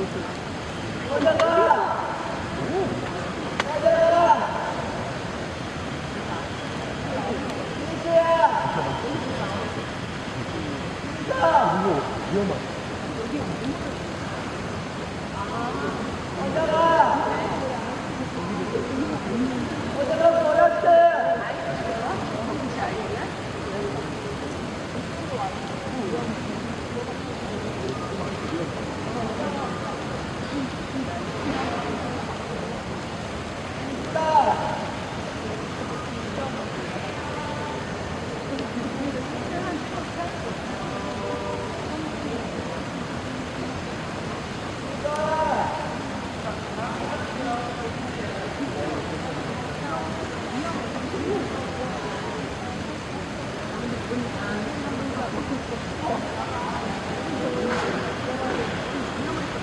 我现在啊啊啊啊不是我朋友吗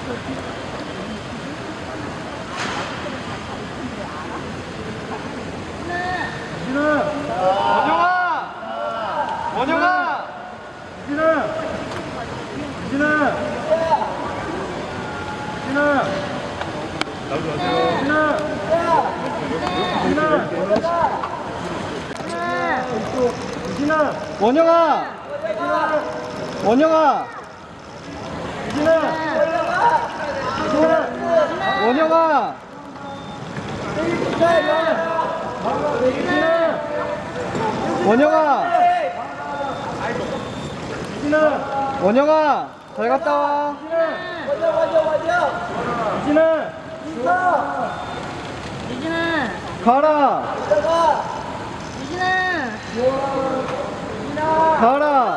원영아! 원영아! 원영아! 원영아! 유진아! 유진아! 원영아! 원영아! 유진아! 원영아! 잘 갔다 와. 유진아! 유진아, 가라! 유진아, 가라! 유진아!